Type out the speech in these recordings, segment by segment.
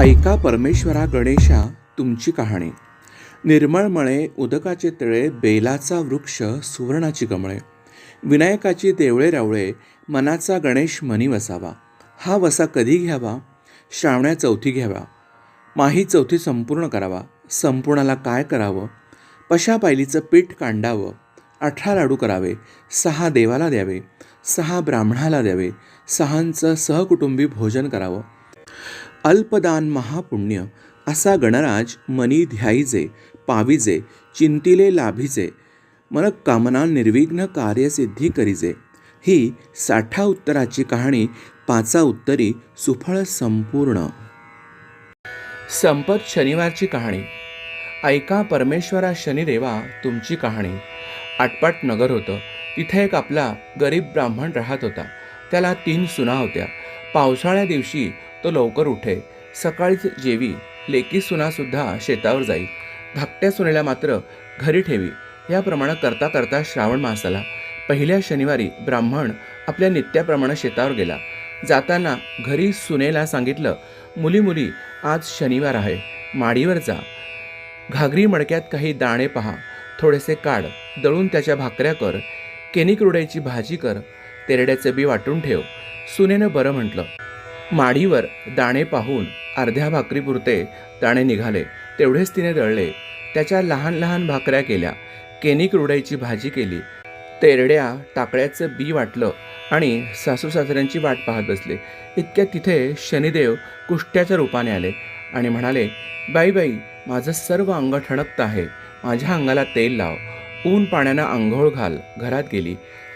ऐका परमेश्वरा गणेशा तुमची कहाणी. निर्मळमळे उदकाचे तळे बेलाचा वृक्ष सुवर्णाची कमळे. विनायकाची देवळे रावळे मनाचा गणेश मनी वसावा. हा वसा कधी घ्यावा? श्रावण्या चौथी घ्यावा. माही चौथी संपूर्ण करावा. संपूर्णाला काय करावं? पशा पायलीचं पीठ कांडावं. अठरा लाडू करावे. सहा देवाला द्यावे. सहा ब्राह्मणाला द्यावे. सहांचं सहकुटुंबी भोजन करावं. अल्पदान महापुण्य असा गणराज मनी ध्याईजे पाविजे चिंतिले लाभीजे मन कामना निर्विघ्न कार्यसिद्धी करीजे. ही साठा उत्तराची कहाणी पाचा उत्तरी सुफळ संपूर्ण. संपत शनिवारची कहाणी. ऐका परमेश्वरा शनिदेवा तुमची कहाणी. आटपाट नगर होतं. तिथे एक आपला गरीब ब्राह्मण राहत होता. त्याला तीन सुना होत्या. पावसाळ्या दिवशी तो लवकर उठे. सकाळीच जेवी लेकी सुनासुद्धा शेतावर जाई. धाकट्या सुनेला मात्र घरी ठेवी. याप्रमाणे करता करता श्रावण मास आला. पहिल्या शनिवारी ब्राह्मण आपल्या नित्याप्रमाणे शेतावर गेला. जाताना घरी सुनेला सांगितलं मुली मुली आज शनिवार आहे. माडीवर जा. घागरी मडक्यात काही दाणे पहा. थोडेसे काढ. दळून त्याच्या भाकऱ्या कर. केनिक रुड्याची भाजी कर. तेरड्याचे बी वाटून ठेव. सुनेनं बरं म्हटलं. माडीवर दाणे पाहून अर्ध्या भाकरीपुरते दाणे निघाले. तेवढेच तिने दळले त्याच्या लहान लहान भाकऱ्या केल्या. केनिक रुडाईची भाजी केली. तेरड्या टाकळ्याचं बी वाटलं आणि सासू सासऱ्यांची वाट पाहत बसले. इतक्या तिथे शनिदेव कुष्ट्याच्या रूपाने आले आणि म्हणाले बाई बाई माझं सर्व अंग ठणकत आहे. माझ्या अंगाला तेल लाव. ऊन पाण्यानं आंघोळ घाल. घरात गेली.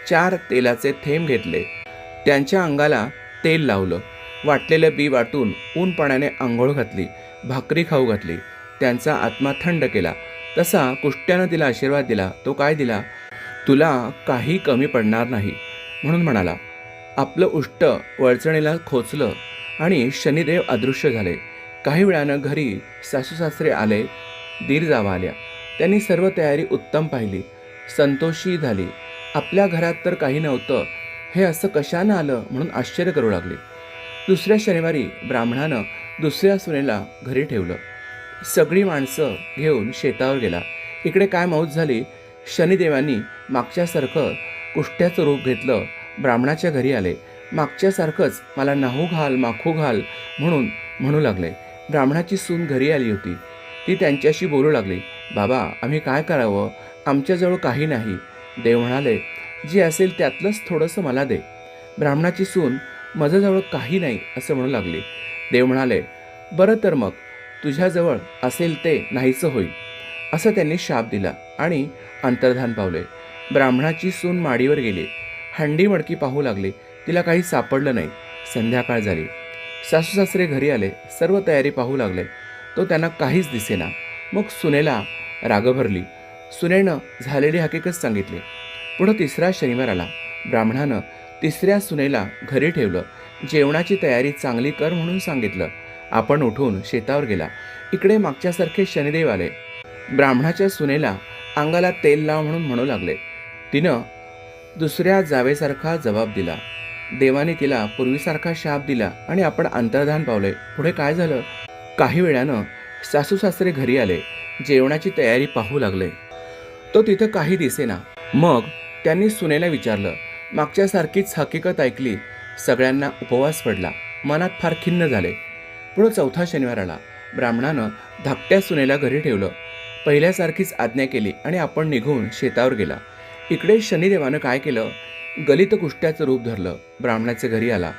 चार तेलाचे थेंब घेतले. त्यांच्या अंगाला तेल लावलं. वाटलेलं बी वाटून ऊन पाण्याने आंघोळ घातली भाकरी खाऊ घातली. त्यांचा आत्मा थंड केला. तसा कुष्ट्यानं तिला आशीर्वाद दिला. तो काय दिला? तुला काही कमी पडणार नाही. म्हणून म्हणाला आपलं उष्ट वळचणीला खोचलं आणि शनिदेव अदृश्य झाले. काही वेळानं घरी सासू सासरे आले दीर जावा आल्या. त्यांनी सर्व तयारी उत्तम पाहिली. संतोषी झाली. आपल्या घरात तर काही नव्हतं. हे असं कशानं आलं? म्हणून आश्चर्य करू लागले. दुसऱ्या शनिवारी ब्राह्मणानं दुसऱ्या सुनेला घरी ठेवलं. सगळी माणसं घेऊन शेतावर गेला. इकडे काय मौज झाली? शनिदेवांनी मागच्यासारखं कुष्ट्याचं रूप घेतलं. ब्राह्मणाच्या घरी आले. मागच्यासारखंच मला नाहू घाल माखू घाल म्हणून म्हणू लागले. ब्राह्मणाची सून घरी आली होती. ती त्यांच्याशी बोलू लागली. बाबा आम्ही काय करावं? आमच्याजवळ काही नाही. देव म्हणाले जे असेल त्यातलंच थोडंसं मला दे. ब्राह्मणाची सून माझ्याजवळ काही नाही असं म्हणू लागले. देव म्हणाले बरं तर मग तुझ्याजवळ असेल ते नाहीचं होईल. असं त्यांनी शाप दिला आणि अंतर्धान पावले. ब्राह्मणाची सून माडीवर गेली. हंडी मडकी पाहू लागली. तिला काही सापडलं नाही. संध्याकाळ झाली. सासू सासरे घरी आले. सर्व तयारी पाहू लागले. तो त्यांना काहीच दिसेना. मग सुनेला राग भरली. सुनेनं झालेली हकीकत सांगितली. पुढं तिसरा शनिवार आला. ब्राह्मणानं तिसऱ्या सुनेला घरी ठेवलं. जेवणाची तयारी चांगली कर म्हणून सांगितलं. आपण उठून शेतावर गेला. इकडे मागच्यासारखे शनिदेव आले. ब्राह्मणाच्या सुनेला अंगाला तेल लाव म्हणून म्हणू लागले. तिनं दुसऱ्या जावेसारखा जबाब दिला. देवाने तिला पूर्वीसारखा शाप दिला आणि आपण अंतर्धान पावले. पुढे काय झालं? काही वेळानं सासू सासरे घरी आले. जेवणाची तयारी पाहू लागले. तो तिथं काही दिसेना. मग त्यांनी सुनेला विचारलं मागच्यासारखीच हकीकत ऐकली. सगळ्यांना उपवास पडला. मनात फार खिन्न झाले. पुढं चौथा शनिवार आला. ब्राह्मणानं धाकट्या सुनेला घरी ठेवलं. पहिल्यासारखीच आज्ञा केली आणि आपण निघून शेतावर गेला. इकडे शनिदेवानं काय केलं? गलित कुष्ट्याचं रूप धरलं. ब्राह्मणाच्या घरी आला.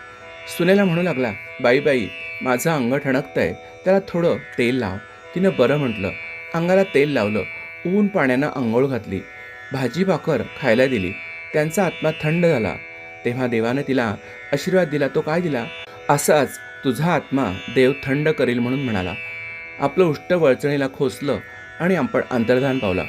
सुनेला म्हणू लागला बाई बाई माझं अंग ठणकतंय त्याला थोडं तेल लाव. तिनं बरं म्हटलं. अंगाला तेल लावलं. ऊन पाण्यानं आंघोळ घातली. भाजी भाकर खायला दिली. त्यांचा आत्मा थंड झाला. तेव्हा देवाने तिला आशीर्वाद दिला तो काय दिला? असाच तुझा आत्मा देव थंड करील म्हणून म्हणाला. आपलं उष्ट वळचणीला खोचलं आणि आपण अंतर्धान पावला.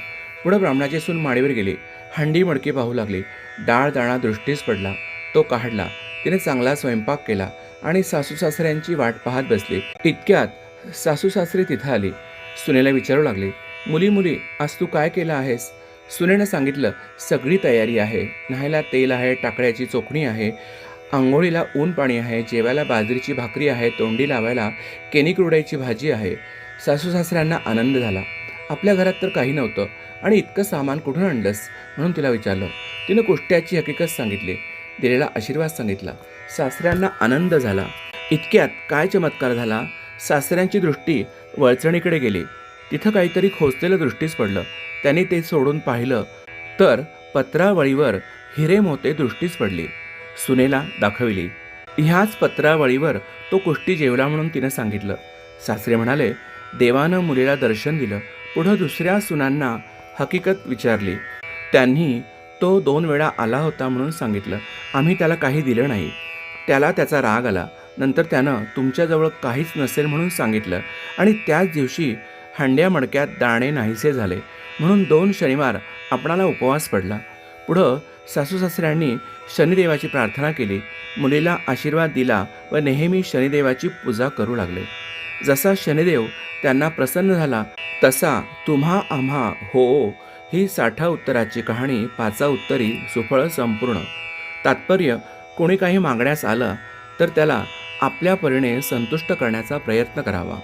पुढं ब्राह्मणाचे सून माडीवर गेले. हंडी मडकी पाहू लागली. डाळ दाणा दृष्टीस पडला. तो काढला. तिने चांगला स्वयंपाक केला आणि सासू सासऱ्यांची वाट पाहत बसली. इतक्यात सासू सासरे तिथं आले. सुनेला विचारू लागले मुली मुली आज तू काय केलं आहेस? सुनेनं सांगितलं सगळी तयारी आहे. न्हायला तेल आहे टाकळ्याची चोखणी आहे आंघोळीला ऊन पाणी आहे जेवायला बाजरीची भाकरी आहे तोंडी लावायला केनिक्रुडाची भाजी आहे. सासू सासऱ्यांना आनंद झाला. आपल्या घरात तर काही नव्हतं आणि इतकं सामान कुठून आणलंस? म्हणून तिला विचारलं. तिनं कुष्ट्याची हकीकत सांगितली. दिलेला आशीर्वाद सांगितला. सासऱ्यांना आनंद झाला. इतक्यात काय चमत्कार झाला? सासऱ्यांची दृष्टी वळचणीकडे गेली. तिथं काहीतरी खोचलेलं दृष्टीस पडलं. त्यांनी ते सोडून पाहिलं तर पत्रावळीवर हिरे मोते दृष्टीस पडली. सुनेला दाखविली ह्याच पत्रावळीवर तो कुष्टी जेवला म्हणून तिनं सांगितलं. सासरे म्हणाले देवानं मुलीला दर्शन दिलं. पुढं दुसऱ्या सुनांना हकीकत विचारली. त्यांनी तो दोन वेळा आला होता म्हणून सांगितलं. आम्ही त्याला काही दिलं नाही. त्याला त्याचा राग आला. नंतर त्यानं तुमच्याजवळ काहीच नसेल म्हणून सांगितलं. आणि त्याच दिवशी हंड्या मडक्यात दाणे नाहीसे झाले म्हणून दोन शनिवार आपणाला उपवास पडला. पुढं सासू सासऱ्यांनी शनिदेवाची प्रार्थना केली. मुलीला आशीर्वाद दिला व नेहमी शनिदेवाची पूजा करू लागले. जसा शनिदेव त्यांना प्रसन्न झाला तसा तुम्हा आम्हा हो ही साठा उत्तराची कहाणी पाचा उत्तरी सुफळ संपूर्ण. तात्पर्य कोणी काही मागण्यास आलं तर त्याला आपल्या परीने संतुष्ट करण्याचा प्रयत्न करावा.